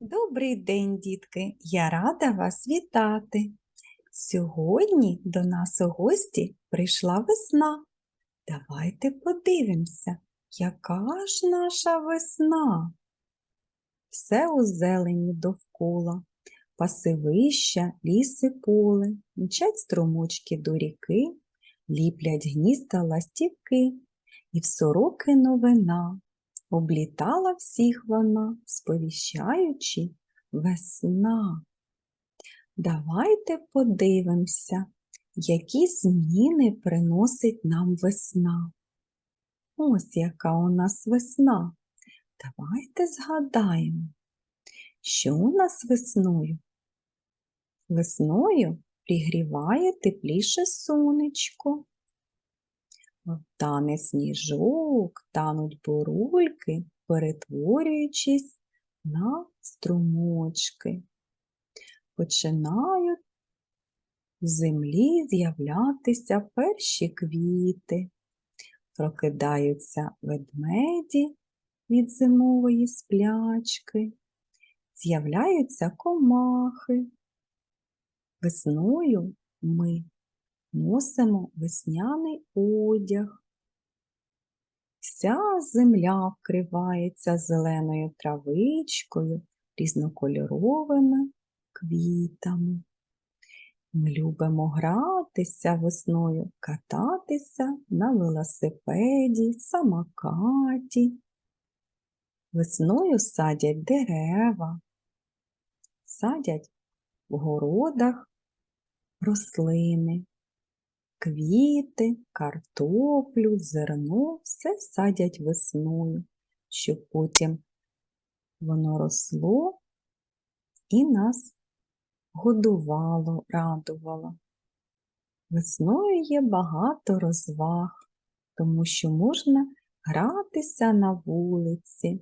Добрий день, дітки! Я рада вас вітати. Сьогодні до нас у гості прийшла весна. Давайте подивимося, яка ж наша весна. Все у зелені довкола, пасивища, ліси, поле, мчать струмочки до ріки, ліплять гнізда ластівки, і в сороки новина. Облітала всіх вона, сповіщаючи весна. Давайте подивимося, які зміни приносить нам весна. Ось яка у нас весна. Давайте згадаємо, що у нас весною? Весною пригріває тепліше сонечко. Тане сніжок, тануть бурульки, перетворюючись на струмочки. Починають з землі з'являтися перші квіти, прокидаються ведмеді від зимової сплячки, з'являються комахи. Весною ми носимо весняний одяг. Вся земля вкривається зеленою травичкою, різнокольоровими квітами. Ми любимо гратися весною, кататися на велосипеді, самокаті. Весною садять дерева, садять в городах рослини, квіти, картоплю, зерно все садять весною, щоб потім воно росло і нас годувало, радувало. Весною є багато розваг, тому що можна гратися на вулиці.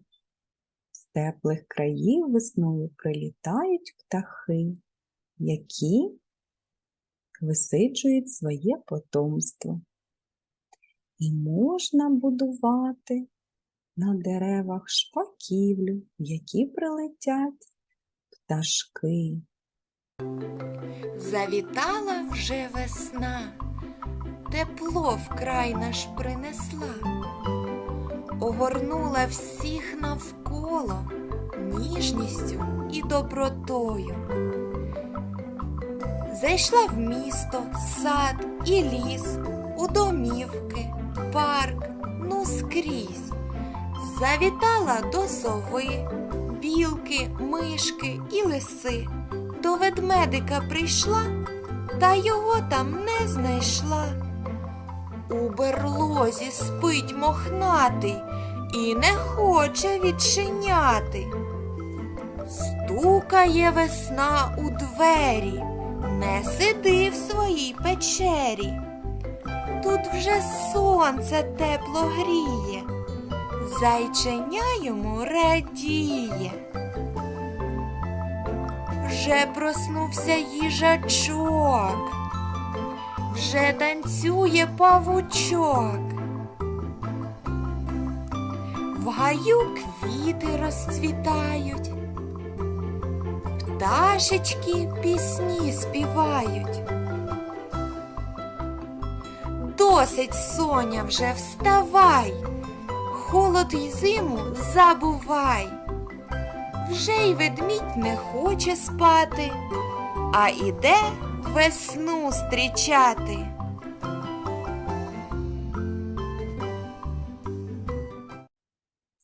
З теплих країв весною прилітають птахи, які висиджують своє потомство. І можна будувати на деревах шпаківлю, в які прилетять пташки. Завітала вже весна, тепло вкрай наш принесла, огорнула всіх навколо ніжністю і добротою. Зайшла в місто, сад і ліс, у домівки, парк, ну скрізь. Завітала до сови, білки, мишки і лиси. До ведмедика прийшла, та його там не знайшла. У берлозі спить мохнатий і не хоче відчиняти. Стукає весна у двері, не сиди в своїй печері. Тут вже сонце тепло гріє, зайченя йому радіє. Вже проснувся їжачок, вже танцює павучок. В гаю квіти розцвітають, пташечки пісні співають. Досить, соня, вже вставай, холод й зиму забувай. Вже й ведмідь не хоче спати, а іде весну зустрічати.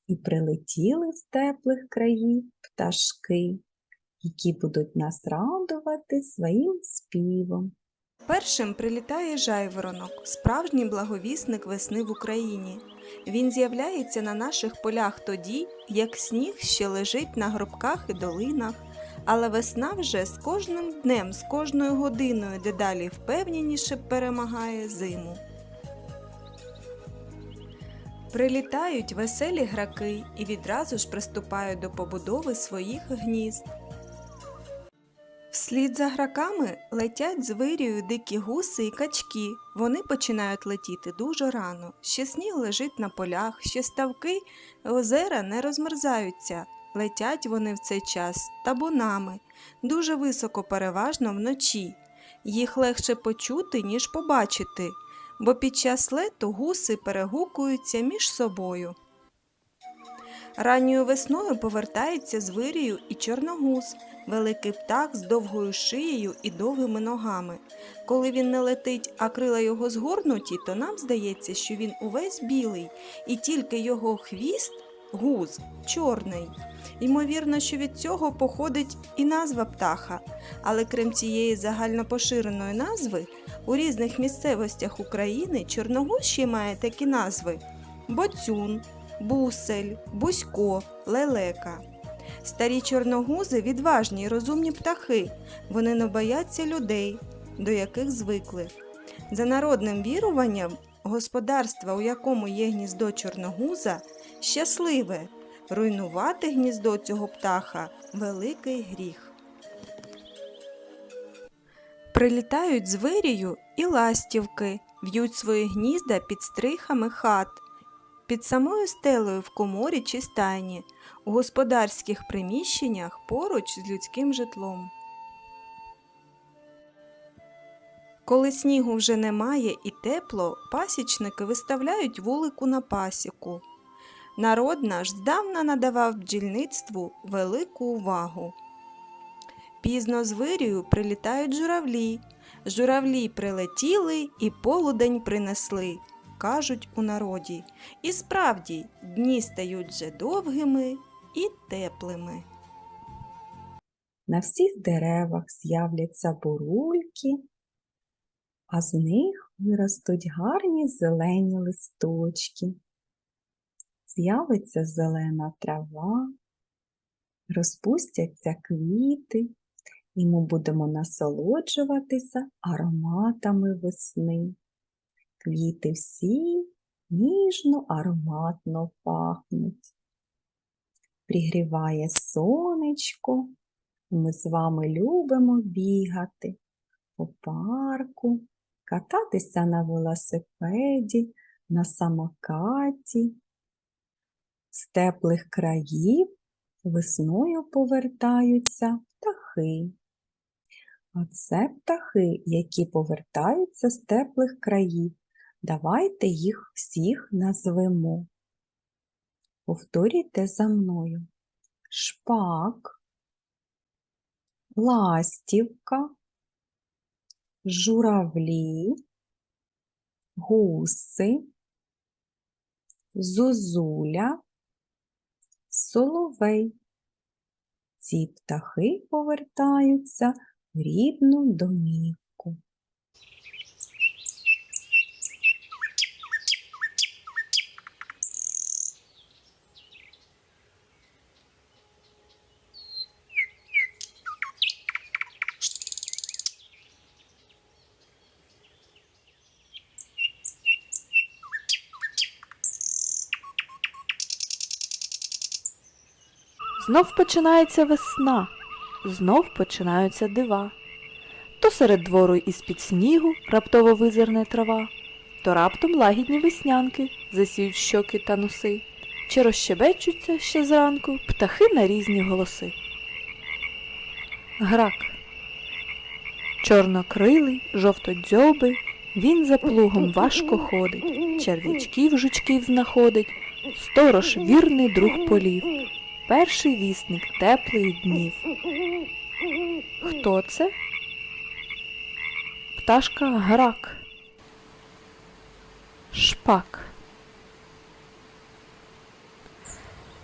І прилетіли з теплих країв пташки, які будуть нас радувати своїм співом. Першим прилітає жайворонок, справжній благовісник весни в Україні. Він з'являється на наших полях тоді, як сніг ще лежить на гробках і долинах, але весна вже з кожним днем, з кожною годиною дедалі впевненіше перемагає зиму. Прилітають веселі граки і відразу ж приступають до побудови своїх гнізд. Вслід за граками летять з вирію дикі гуси і качки. Вони починають летіти дуже рано. Ще сніг лежить на полях, ще ставки озера не розмерзаються, Летять вони в цей час табунами, дуже високо переважно вночі. Їх легше почути, ніж побачити, бо під час лету гуси перегукуються між собою. Ранньою весною повертається з вирію і чорногуз, великий птах з довгою шиєю і довгими ногами. Коли він не летить, а крила його згорнуті, то нам здається, що він увесь білий, і тільки його хвіст гуз чорний. Ймовірно, що від цього походить і назва птаха, але крім цієї загальнопоширеної назви, у різних місцевостях України чорногуз ще має такі назви: боцюн, бусель, бусько, лелека. Старі чорногузи відважні й розумні птахи. Вони не бояться людей, до яких звикли. За народним віруванням, господарство, у якому є гніздо чорногуза, щасливе. Руйнувати гніздо цього птаха великий гріх. Прилітають з вирію і ластівки, в'ють свої гнізда під стрихами хат, під самою стелею в коморі чи стайні, у господарських приміщеннях поруч з людським житлом. Коли снігу вже немає і тепло, пасічники виставляють вулику на пасіку. Народ наш здавна надавав бджільництву велику увагу. Пізно з вирію прилітають журавлі. Журавлі прилетіли і полудень принесли, кажуть у народі. І справді дні стають вже довгими і теплими. На всіх деревах з'являться бурульки, а з них виростуть гарні зелені листочки. З'явиться зелена трава, розпустяться квіти, і ми будемо насолоджуватися ароматами весни. Квіти всі ніжно ароматно пахнуть. Пригріває сонечко, ми з вами любимо бігати по парку, кататися на велосипеді, на самокаті. З теплих країв весною повертаються птахи. А це птахи, які повертаються з теплих країв. Давайте їх всіх назвемо. Повторюйте за мною. Шпак, ластівка, журавлі, гуси, зозуля, соловей. Ці птахи повертаються в рідну домівку. Знов починається весна, знов починаються дива. То серед двору із-під снігу раптово визирне трава, то раптом лагідні веснянки засіють щоки та носи, чи розщебечуться ще зранку птахи на різні голоси. Грак. Чорнокрилий, жовтодзьобий, він за плугом важко ходить, черв'ячків жучків знаходить, сторож вірний друг полів перший вісник теплих днів. Хто це? Пташка грак. Шпак.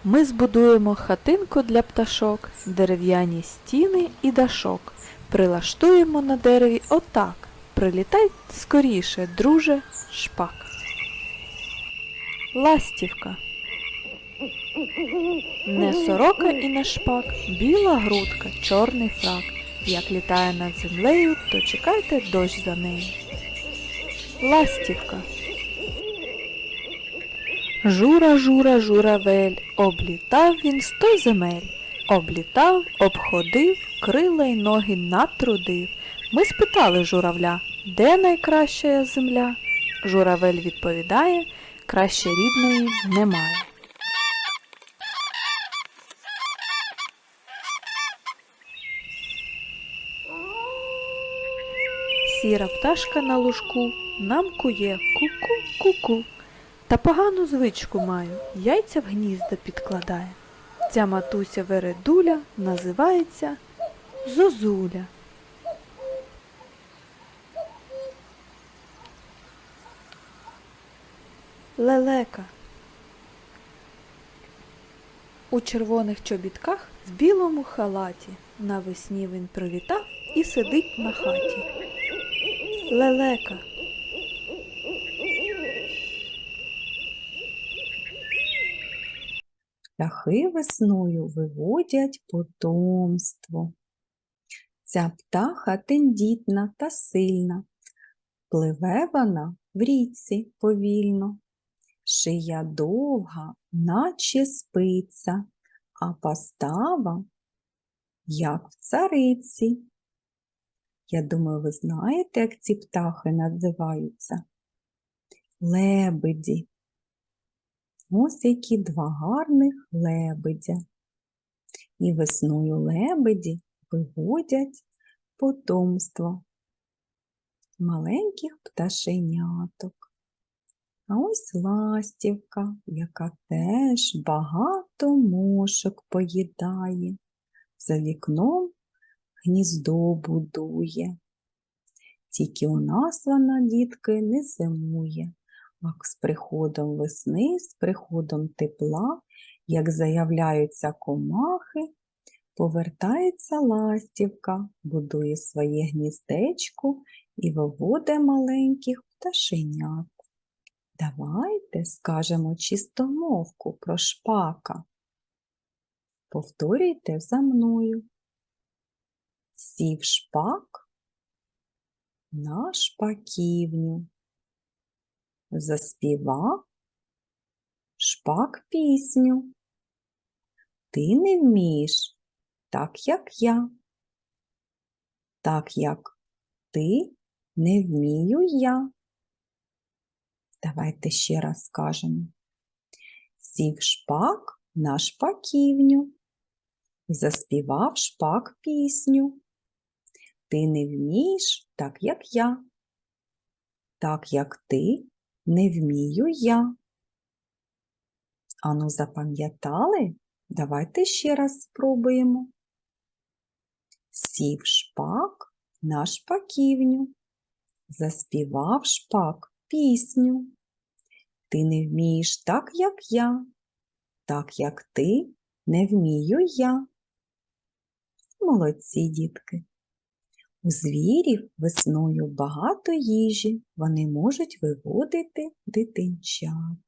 Ми збудуємо хатинку для пташок, дерев'яні стіни і дашок. Прилаштуємо на дереві отак. Прилітай скоріше, друже, шпак. Ластівка. Не сорока і не шпак, біла грудка, чорний фрак. Як літає над землею, то чекайте дощ за нею. Ластівка. Жура, жура, журавель, облітав він сто земель. Облітав, обходив, крила й ноги натрудив. Ми спитали журавля, де найкраща земля? Журавель відповідає, краще рідної немає. Сіра пташка на лужку нам кує ку-ку-ку-ку. Та погану звичку маю, яйця в гнізда підкладає. Ця матуся вередуля називається Зозуля. Лелека. У червоних чобітках в білому халаті. Навесні він прилітав і сидить на хаті. Лелека. Птахи весною виводять потомство. Ця птаха тендітна та сильна. Пливе вона в річці повільно. Шия довга, наче спиця, а постава, як в цариці. Я думаю, ви знаєте, як ці птахи називаються? Лебеді. Ось які два гарних лебедя. І весною лебеді виводять потомство маленьких пташеняток. А ось ластівка, яка теж багато мошок поїдає, за вікном гніздо будує. Тільки у нас вона, дітки, не зимує. А з приходом весни, з приходом тепла, як заявляються комахи, повертається ластівка, будує своє гніздечко і виводить маленьких пташенят. Давайте скажемо чистомовку про шпака. Повторюйте за мною. Сів шпак на шпаківню. Заспівав шпак пісню. Ти не вмієш, так як я. Так як ти не вмію я. Давайте ще раз скажемо. Сів шпак на шпаківню, заспівав шпак пісню. Ти не вмієш, так як я. Так як ти не вмію я. Ану, запам'ятали? Давайте ще раз спробуємо. Сів шпак на шпаківню, заспівав шпак пісню. Ти не вмієш так, як я, так як ти не вмію я. Молодці, дітки. У звірів весною багато їжі, вони можуть виводити дитинчат.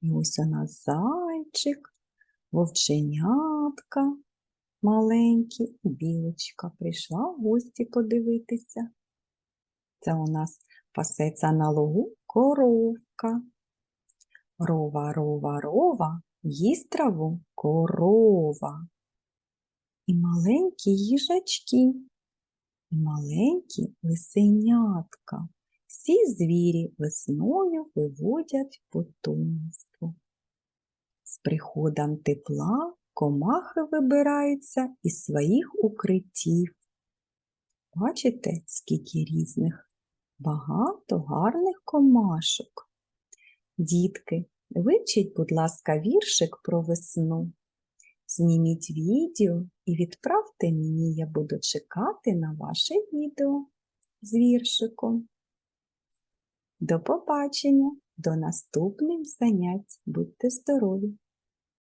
І ось у нас зайчик, вовченятка маленькі, і білочка прийшла в гості подивитися. Це у нас пасеться на лугу коровка. Рова, рова, рова, їсть траву корова. І маленькі їжачки, маленькі лисенятка. Всі звірі весною виводять потомство. З приходом тепла комахи вибираються із своїх укриттів. Бачите, скільки різних, багато гарних комашок. Дітки, вивчіть, будь ласка, віршик про весну. Зніміть відео і відправте мені, я буду чекати на ваше відео з віршиком. До побачення, до наступних занять. Будьте здорові!